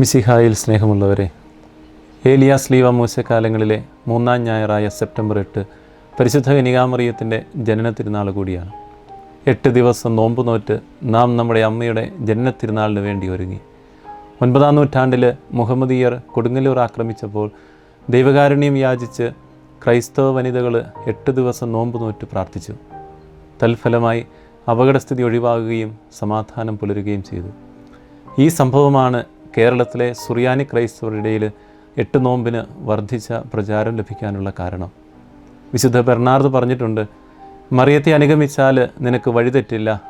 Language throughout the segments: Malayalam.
മിസിഹായിൽ സ്നേഹമുള്ളവരെ ഏലിയാസ് ലീവ മൂശക്കാലങ്ങളിലെ മൂന്നാം ഞായറായ സെപ്റ്റംബർ എട്ട് പരിശുദ്ധ കനികാമറിയത്തിന്റെ ജനന തിരുനാൾ കൂടിയാണ്. എട്ട് ദിവസം നോമ്പ് നോറ്റ് നാം നമ്മുടെ അമ്മയുടെ ജനന തിരുനാളിന് വേണ്ടി ഒരുങ്ങി. ഒൻപതാം നൂറ്റാണ്ടിൽ മുഹമ്മദീയർ കൊടുങ്ങല്ലൂർ ആക്രമിച്ചപ്പോൾ ദൈവകാരുണ്യം യാചിച്ച് ക്രൈസ്തവ വനിതകൾ എട്ട് ദിവസം നോമ്പ് നോറ്റ് പ്രാർത്ഥിച്ചു. തൽഫലമായി അപകടസ്ഥിതി ഒഴിവാകുകയും സമാധാനം പുലരുകയും ചെയ്തു. ഈ സംഭവമാണ് കേരളത്തിലെ സുറിയാനി ക്രൈസ്തവരുടെ ഇടയിൽ എട്ട് നോമ്പിന് വർദ്ധിച്ച പ്രചാരം ലഭിക്കാനുള്ള കാരണം. വിശുദ്ധ ബെർണാർഡ് പറഞ്ഞിട്ടുണ്ട് മറിയത്തെ അനുഗമിച്ചാൽ നിനക്ക് വഴിതെറ്റില്ല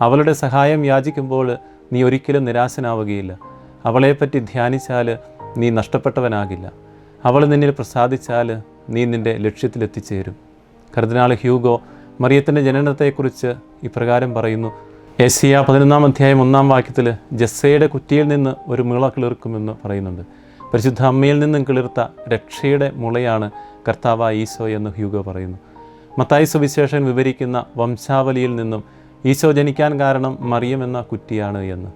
അവളുടെ സഹായം യാചിക്കുമ്പോൾ നീ ഒരിക്കലും നിരാശനാവുകയില്ല. അവളെപ്പറ്റി ധ്യാനിച്ചാൽ നീ നഷ്ടപ്പെട്ടവനാകില്ല. അവൾ നിന്നിൽ പ്രസാദിച്ചാൽ നീ നിന്റെ ലക്ഷ്യത്തിലെത്തിച്ചേരും. കർദിനാൾ ഹ്യൂഗോ മറിയത്തിന്റെ ജനനത്തെക്കുറിച്ച് ഇപ്രകാരം പറയുന്നു എസിയ പതിനൊന്നാം അധ്യായം ഒന്നാം വാക്യത്തിൽ ജസ്സയുടെ കുറ്റിയിൽ നിന്ന് ഒരു മുള കിളിർക്കുമെന്ന് പറയുന്നുണ്ട്. പരിശുദ്ധ അമ്മയിൽ നിന്നും കിളിർത്ത രക്ഷയുടെ മുളയാണ് കർത്താവ ഈശോ എന്ന് ഹ്യൂഗോ പറയുന്നു. മത്തായി സുവിശേഷൻ വിവരിക്കുന്ന വംശാവലിയിൽ നിന്നും ഈശോ ജനിക്കാൻ കാരണം മറിയം എന്ന കുറ്റിയാണ് എന്ന്.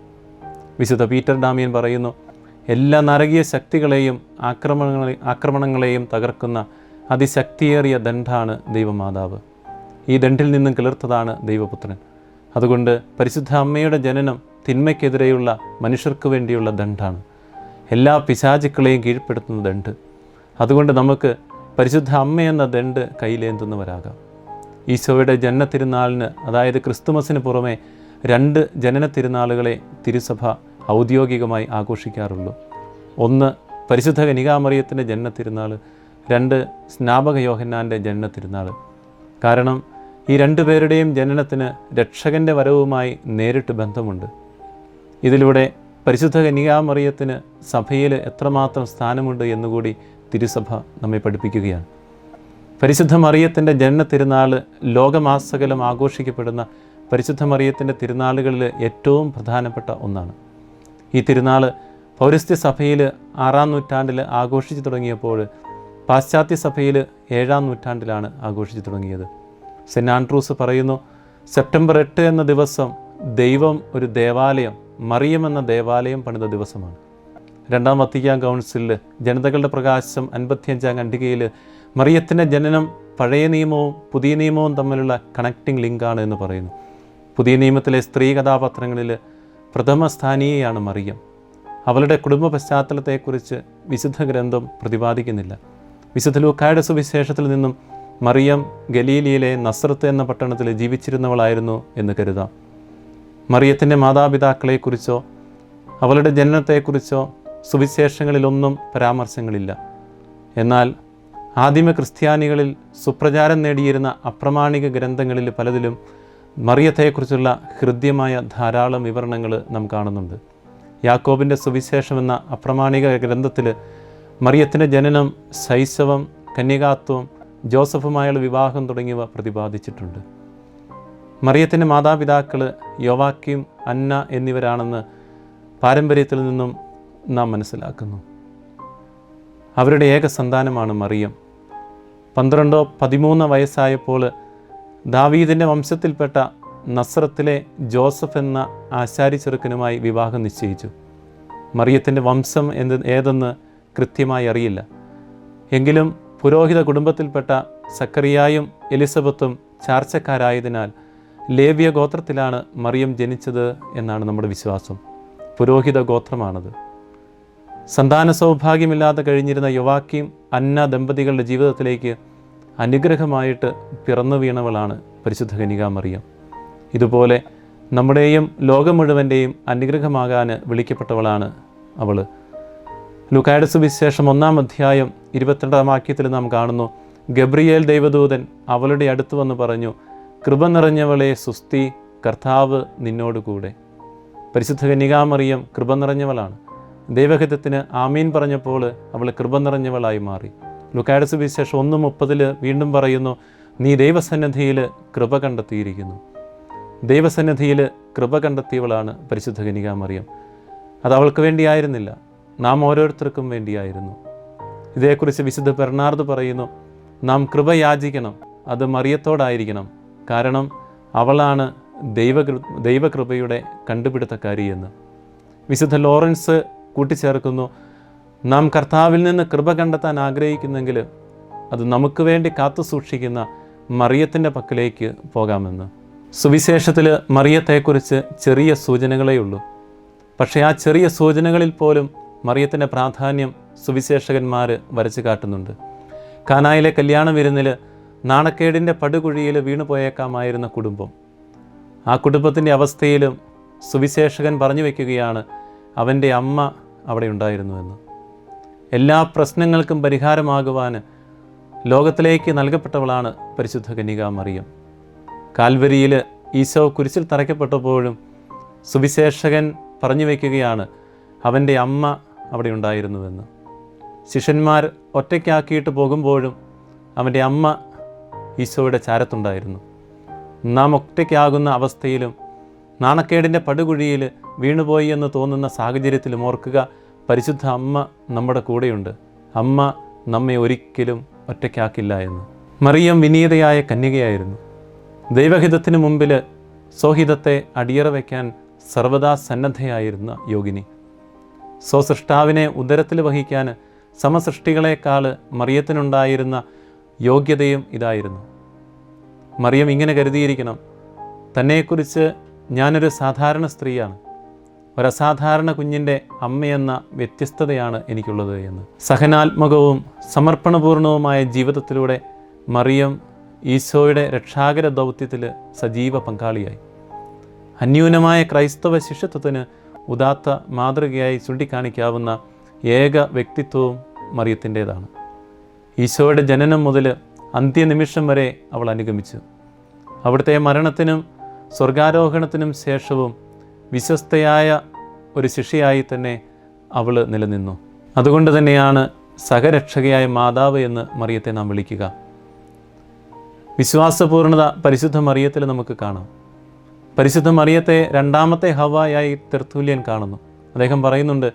വിശുദ്ധ പീറ്റർ ഡാമിയൻ പറയുന്നു എല്ലാ നരകീയ ശക്തികളെയും ആക്രമണങ്ങളെ ആക്രമണങ്ങളെയും തകർക്കുന്ന അതിശക്തിയേറിയ ദണ്ഡാണ് ദൈവമാതാവ്. ഈ ദണ്ഡിൽ നിന്നും കിളിർത്തതാണ് ദൈവപുത്രൻ. അതുകൊണ്ട് പരിശുദ്ധ അമ്മയുടെ ജനനം തിന്മയ്ക്കെതിരെയുള്ള മനുഷ്യർക്ക് വേണ്ടിയുള്ള ദണ്ഡാണ്. എല്ലാ പിശാചുക്കളെയും കീഴ്പ്പെടുത്തുന്ന ദണ്ട് അതുകൊണ്ട് നമുക്ക് പരിശുദ്ധ അമ്മയെന്ന ദണ്ട് കയ്യിലേന്തുന്നവരാകാം. ഈശോയുടെ ജനന തിരുനാളിന് അതായത് ക്രിസ്തുമസിന് പുറമെ രണ്ട് ജനന തിരുനാളുകളെ തിരുസഭ ഔദ്യോഗികമായി ആഘോഷിക്കാറുള്ളൂ. ഒന്ന് പരിശുദ്ധ കനികാമറിയത്തിന്റെ ജനന തിരുനാൾ രണ്ട് സ്നാപക യോഹന്നാന്റെ ജനന തിരുനാൾ കാരണം ഈ രണ്ടു പേരുടെയും ജനനത്തിന് രക്ഷകന്റെ വരവുമായി നേരിട്ട് ബന്ധമുണ്ട്. ഇതിലൂടെ പരിശുദ്ധ കന്യകാമറിയത്തിന് സഭയിൽ എത്രമാത്രം സ്ഥാനമുണ്ട് എന്നുകൂടി തിരുസഭ നമ്മെ പഠിപ്പിക്കുകയാണ്. പരിശുദ്ധ മറിയത്തിന്റെ ജനന തിരുനാൾ ലോകമാസകലം ആഘോഷിക്കപ്പെടുന്ന പരിശുദ്ധ മറിയത്തിന്റെ തിരുനാളുകളിൽ ഏറ്റവും പ്രധാനപ്പെട്ട ഒന്നാണ്. ഈ തിരുനാൾ പൗരസ്ത്യ സഭയിൽ ആറാം നൂറ്റാണ്ടിൽ ആഘോഷിച്ചു തുടങ്ങിയപ്പോൾ പാശ്ചാത്യ സഭയിൽ ഏഴാം നൂറ്റാണ്ടിലാണ് ആഘോഷിച്ചു തുടങ്ങിയത്. സെന്റ് ആൻഡ്രൂസ് പറയുന്നു സെപ്റ്റംബർ എട്ട് എന്ന ദിവസം ദൈവം ഒരു ദേവാലയം മറിയം എന്ന ദേവാലയം പണിത ദിവസമാണ്. രണ്ടാം വത്തിക്കാൻ കൗൺസിലിൽ ജനതകളുടെ പ്രകാശം അൻപത്തിയഞ്ചാം ഖണ്ഡികയിൽ മറിയത്തിന്റെ ജനനം പഴയ നിയമവും പുതിയ നിയമവും തമ്മിലുള്ള കണക്റ്റിംഗ് ലിങ്കാണ് എന്ന് പറയുന്നു. പുതിയ നിയമത്തിലെ സ്ത്രീ കഥാപാത്രങ്ങളിൽ പ്രഥമ സ്ഥാനീയയാണ് മറിയം. അവളുടെ കുടുംബ പശ്ചാത്തലത്തെക്കുറിച്ച് വിശുദ്ധ ഗ്രന്ഥം പ്രതിപാദിക്കുന്നില്ല. വിശുദ്ധ ലൂക്കായുടെ സുവിശേഷത്തിൽ നിന്നും മറിയം ഗലീലിയിലെ നസ്രത്ത് എന്ന പട്ടണത്തിൽ ജീവിച്ചിരുന്നവളായിരുന്നു എന്ന് കരുതാം. മറിയത്തിന്റെ മാതാപിതാക്കളെക്കുറിച്ചോ അവളുടെ ജനനത്തെക്കുറിച്ചോ സുവിശേഷങ്ങളിലൊന്നും പരാമർശങ്ങളില്ല. എന്നാൽ ആദിമ ക്രിസ്ത്യാനികളിൽ സുപ്രചാരം നേടിയിരുന്ന അപ്രമാണിക ഗ്രന്ഥങ്ങളിൽ പലതിലും മറിയത്തെക്കുറിച്ചുള്ള ഹൃദ്യമായ ധാരാളം വിവരണങ്ങൾ നാം കാണുന്നുണ്ട്. യാക്കോബിന്റെ സുവിശേഷം എന്ന അപ്രമാണിക ഗ്രന്ഥത്തിൽ മറിയത്തിന്റെ ജനനം ശൈശവം കന്യകാത്വം ജോസഫുമായുള്ള വിവാഹം തുടങ്ങിയവ പ്രതിപാദിച്ചിട്ടുണ്ട്. മറിയത്തിന്റെ മാതാപിതാക്കൾ യോവാക്യം അന്ന എന്നിവരാണെന്ന് പാരമ്പര്യത്തിൽ നിന്നും നാം മനസ്സിലാക്കുന്നു. അവരുടെ ഏക സന്താനമാണ് മറിയം. പന്ത്രണ്ടോ പതിമൂന്നോ വയസ്സായപ്പോൾ ദാവീദിന്റെ വംശത്തിൽപ്പെട്ട നസ്രത്തിലെ ജോസഫ് എന്ന ആശാരി ചെറുക്കനുമായി വിവാഹം നിശ്ചയിച്ചു. മറിയത്തിന്റെ വംശം എന്ത് ഏതെന്ന് കൃത്യമായി അറിയില്ല. എങ്കിലും പുരോഹിത കുടുംബത്തിൽപ്പെട്ട സക്കറിയായും എലിസബത്തും ചാർച്ചക്കാരായതിനാൽ ലേവ്യ ഗോത്രത്തിലാണ് മറിയം ജനിച്ചത് എന്നാണ് നമ്മുടെ വിശ്വാസം. പുരോഹിത ഗോത്രമാണത്. സന്താന സൗഭാഗ്യമില്ലാതെ കഴിഞ്ഞിരുന്ന യുവാക്കിയും അന്ന ദമ്പതികളുടെ ജീവിതത്തിലേക്ക് അനുഗ്രഹമായിട്ട് പിറന്നു വീണവളാണ് പരിശുദ്ധ കനികാ മറിയം. ഇതുപോലെ നമ്മുടെയും ലോകം മുഴുവന്റെയും അനുഗ്രഹമാകാൻ വിളിക്കപ്പെട്ടവളാണ് അവൾ ലുക്കായുടെ സുവിശേഷം ഒന്നാം അധ്യായം ഇരുപത്തിരണ്ടാം വാക്യത്തിൽ നാം കാണുന്നു. ഗബ്രിയേൽ ദൈവദൂതൻ അവളുടെ അടുത്ത് വന്ന് പറഞ്ഞു കൃപ നിറഞ്ഞവളെ സുസ്തി കർത്താവ് നിന്നോടുകൂടെ. പരിശുദ്ധ കന്യകാമറിയം കൃപ നിറഞ്ഞവളാണ്. ദൈവഹിതത്തിന് ആമീൻ പറഞ്ഞപ്പോൾ അവൾ കൃപ നിറഞ്ഞവളായി മാറി. ലുക്കായുടെ സുവിശേഷം ഒന്ന് മുപ്പതിൽ വീണ്ടും പറയുന്നു നീ ദൈവസന്നിധിയിൽ കൃപ കണ്ടെത്തിയിരിക്കുന്നു. ദൈവസന്നിധിയിൽ കൃപ കണ്ടെത്തിയവളാണ് പരിശുദ്ധ കനികാമറിയം അത് അവൾക്ക് വേണ്ടിയായിരുന്നില്ല. നാം ഓരോരുത്തർക്കും വേണ്ടിയായിരുന്നു. ഇതേക്കുറിച്ച് വിശുദ്ധ പെർണാർദ് പറയുന്നു നാം കൃപ യാചിക്കണം അത് മറിയത്തോടായിരിക്കണം. കാരണം അവളാണ് ദൈവകൃ ദൈവകൃപയുടെ കണ്ടുപിടുത്തക്കാരി എന്ന് വിശുദ്ധ ലോറൻസ് കൂട്ടിച്ചേർക്കുന്നു നാം കർത്താവിൽ നിന്ന് കൃപ കണ്ടെത്താൻ ആഗ്രഹിക്കുന്നെങ്കിൽ അത് നമുക്ക് വേണ്ടി കാത്തു സൂക്ഷിക്കുന്ന മറിയത്തിന്റെ പക്കലേക്ക് പോകാമെന്ന്. സുവിശേഷത്തിൽ മറിയത്തെക്കുറിച്ച് ചെറിയ സൂചനകളേ ഉള്ളൂ പക്ഷേ ആ ചെറിയ സൂചനകളിൽ പോലും മറിയത്തിന്റെ പ്രാധാന്യം സുവിശേഷകന്മാർ വരച്ചു കാട്ടുന്നുണ്ട്. കാനായിലെ കല്യാണ വിരുന്നിൽ നാണക്കേടിന്റെ പടുകുഴിയിൽ വീണുപോയേക്കാമായിരുന്ന കുടുംബം. ആ കുടുംബത്തിന്റെ അവസ്ഥയിലും സുവിശേഷകൻ പറഞ്ഞു വയ്ക്കുകയാണ് അവന്റെ അമ്മ അവിടെ ഉണ്ടായിരുന്നുവെന്ന്. എല്ലാ പ്രശ്നങ്ങൾക്കും പരിഹാരമാകുവാൻ ലോകത്തിലേക്ക് നൽകപ്പെട്ടവളാണ് പരിശുദ്ധ കന്യക മറിയം. കാൽവരിയിൽ ഈശോ കുരിശിൽ തറയ്ക്കപ്പെട്ടപ്പോഴും സുവിശേഷകൻ പറഞ്ഞു വയ്ക്കുകയാണ് അവന്റെ അമ്മ അവിടെ ഉണ്ടായിരുന്നുവെന്ന്. ശിഷ്യന്മാർ ഒറ്റയ്ക്കാക്കിയിട്ട് പോകുമ്പോഴും അവന്റെ അമ്മ ഈശോയുടെ ചാരത്തുണ്ടായിരുന്നു. നാം ഒറ്റയ്ക്കാകുന്ന അവസ്ഥയിലും നാണക്കേടിന്റെ പടുകുഴിയിൽ വീണുപോയി എന്ന് തോന്നുന്ന സാഹചര്യത്തിലും ഓർക്കുക പരിശുദ്ധ അമ്മ നമ്മുടെ കൂടെയുണ്ട്. അമ്മ നമ്മെ ഒരിക്കലും ഒറ്റയ്ക്കാക്കില്ല എന്ന്. മറിയം വിനീതയായ കന്യകയായിരുന്നു. ദൈവഹിതത്തിന് മുമ്പിൽ സ്വഹിതത്തെ അടിയറ വയ്ക്കാൻ സർവദാ സന്നദ്ധയായിരുന്ന യോഗിനി. സ്വസൃഷ്ടാവിനെ ഉദരത്തിൽ വഹിക്കാൻ സമസൃഷ്ടികളെക്കാൾ മറിയത്തിനുണ്ടായിരുന്ന യോഗ്യതയും ഇതായിരുന്നു. മറിയം ഇങ്ങനെ കരുതിയിരിക്കണം തന്നെക്കുറിച്ച് ഞാനൊരു സാധാരണ സ്ത്രീയാണ് ഒരസാധാരണ കുഞ്ഞിന്റെ അമ്മയെന്ന വ്യത്യസ്തതയാണ് എനിക്കുള്ളത് എന്ന്. സഹനാത്മകവും സമർപ്പണപൂർണവുമായ ജീവിതത്തിലൂടെ മറിയം ഈശോയുടെ രക്ഷാകര ദൗത്യത്തിൽ സജീവ പങ്കാളിയായി. അന്യൂനമായ ക്രൈസ്തവ ശിഷ്യത്വത്തിന് ഉദാത്ത മാതൃകയായി ചൂണ്ടിക്കാണിക്കാവുന്ന ഏക വ്യക്തിത്വവും മറിയത്തിന്റേതാണ്. ഈശോയുടെ ജനനം മുതൽ അന്ത്യനിമിഷം വരെ അവൾ അനുഗമിച്ചു. അവിടുത്തെ മരണത്തിനും സ്വർഗാരോഹണത്തിനും ശേഷവും വിശ്വസ്തയായ ഒരു ശിഷ്യയായി തന്നെ അവൾ നിലനിന്നു. അതുകൊണ്ട് തന്നെയാണ് സഹരക്ഷകയായ മാതാവ് എന്ന് മറിയത്തെ നാം വിളിക്കുക. വിശ്വാസപൂർണത പരിശുദ്ധ മറിയത്തിൽ നമുക്ക് കാണാം. പരിശുദ്ധ മറിയത്തെ രണ്ടാമത്തെ ഹവയായി തെർത്തൂല്യൻ കാണുന്നു. അദ്ദേഹം പറയുന്നുണ്ട്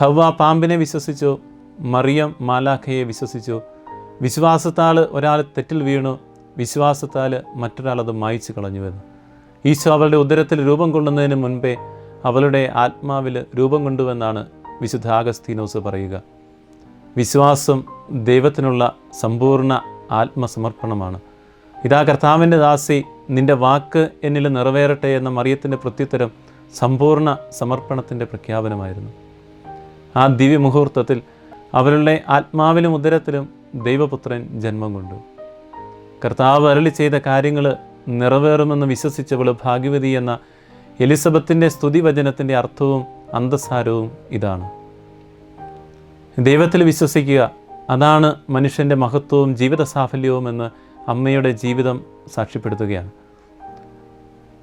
ഹവ പാമ്പിനെ വിശ്വസിച്ചു മറിയം മാലാഖയെ വിശ്വസിച്ചു. വിശ്വാസത്താൽ ഒരാൾ തെറ്റിൽ വീണു വിശ്വാസത്താൽ മറ്റൊരാൾ അത് മായ്ച്ചു കളഞ്ഞുവെന്ന്. ഈശോ അവളുടെ ഉദരത്തിൽ രൂപം കൊള്ളുന്നതിന് മുൻപേ അവളുടെ ആത്മാവിൽ രൂപം കൊണ്ടുവെന്നാണ് വിശുദ്ധ ആഗസ്തീനോസ് പറയുക. വിശ്വാസം ദൈവത്തിനുള്ള സമ്പൂർണ ആത്മസമർപ്പണമാണ്. ഇതാ കർത്താവിന്റെ ദാസി നിന്റെ വാക്ക് എന്നിൽ നിറവേറട്ടെ എന്ന മറിയത്തിന്റെ പ്രത്യുത്തരം സമ്പൂർണ സമർപ്പണത്തിന്റെ പ്രഖ്യാപനമായിരുന്നു. ആ ദിവ്യമുഹൂർത്തത്തിൽ അവരുടെ ആത്മാവിലും ഉദരത്തിലും ദൈവപുത്രൻ ജന്മം കൊണ്ടു. കർത്താവ് അരളി ചെയ്ത കാര്യങ്ങൾ നിറവേറുമെന്ന് വിശ്വസിച്ചവൾ ഭാഗ്യവതി എന്ന എലിസബത്തിന്റെ സ്തുതിവചനത്തിന്റെ അർത്ഥവും അന്തസാരവും ഇതാണ്. ദൈവത്തിൽ വിശ്വസിക്കുക അതാണ് മനുഷ്യന്റെ മഹത്വവും ജീവിത സാഫല്യവും എന്ന് അമ്മയുടെ ജീവിതം സാക്ഷ്യപ്പെടുത്തുകയാണ്.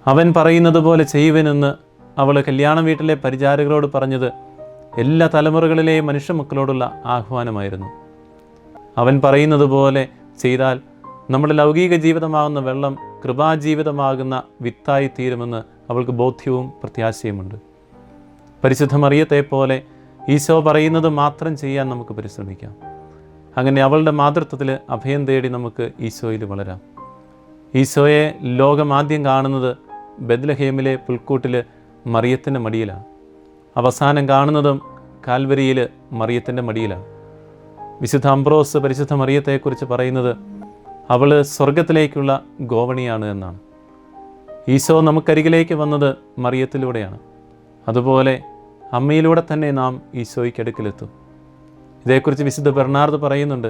അവൻ പറയുന്നത് പോലെ ചെയ്യുവനെന്ന് അവൾ കല്യാണ വീട്ടിലെ പരിചാരകരോട് പറഞ്ഞത് എല്ലാ തലമുറകളിലെയും മനുഷ്യമക്കളോടുള്ള ആഹ്വാനമായിരുന്നു. അവൻ പറയുന്നത് പോലെ ചെയ്താൽ നമ്മുടെ ലൗകിക ജീവിതമാകുന്ന വെള്ളം കൃപാജീവിതമാകുന്ന വിത്തായി തീരുമെന്ന് അവൾക്ക് ബോധ്യവും പ്രത്യാശയുമുണ്ട്. പരിശുദ്ധമറിയത്തെ പോലെ ഈശോ പറയുന്നത് മാത്രം ചെയ്യാൻ നമുക്ക് പരിശ്രമിക്കാം. അങ്ങനെ അവളുടെ മാതൃത്വത്തിൽ അഭയം തേടി നമുക്ക് ഈശോയിൽ വളരാം. ഈശോയെ ലോകം ആദ്യം കാണുന്നത് ബദ്ലഹേമിലെ പുൽക്കൂട്ടിൽ മറിയത്തിന്റെ മടിയിലാണ് അവസാനം കാണുന്നതും കാൽവരിയിൽ മറിയത്തിന്റെ മടിയിലാണ് വിശുദ്ധ അംബ്രോസ് പരിശുദ്ധ മറിയത്തെക്കുറിച്ച് പറയുന്നത് അവൾ സ്വർഗത്തിലേക്കുള്ള ഗോവണിയാണ് എന്നാണ്. ഈശോ നമുക്കരികിലേക്ക് വന്നത് മറിയത്തിലൂടെയാണ്. അതുപോലെ അമ്മയിലൂടെ തന്നെ നാം ഈശോയ്ക്ക് അടുക്കിലെത്തും. ഇതേക്കുറിച്ച് വിശുദ്ധ ബെർണാർഡ് പറയുന്നുണ്ട്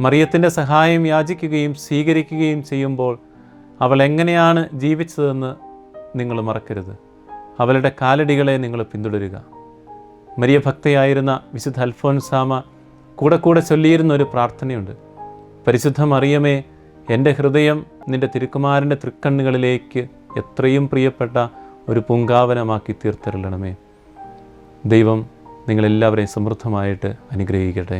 മറിയത്തിന്റെ സഹായം യാചിക്കുകയും സ്വീകരിക്കുകയും ചെയ്യുമ്പോൾ അവൾ എങ്ങനെയാണ് ജീവിച്ചതെന്ന് നിങ്ങൾ മറക്കരുത്. അവളുടെ കാലടികളെ നിങ്ങൾ പിന്തുടരുക. മരിയ ഭക്തയായിരുന്ന വിശുദ്ധ അൽഫോൻസാമ കൂടെ കൂടെ ചൊല്ലിയിരുന്ന ഒരു പ്രാർത്ഥനയുണ്ട്. പരിശുദ്ധ മറിയമേ എന്റെ ഹൃദയം നിന്റെ തിരുക്കുമാരന്റെ തൃക്കണ്ണുകളിലേക്ക് എത്രയും പ്രിയപ്പെട്ട ഒരു പൂങ്കാവനമാക്കി തീർത്തരളണമേ. ദൈവം നിങ്ങളെല്ലാവരെയും സമൃദ്ധമായിട്ട് അനുഗ്രഹിക്കട്ടെ.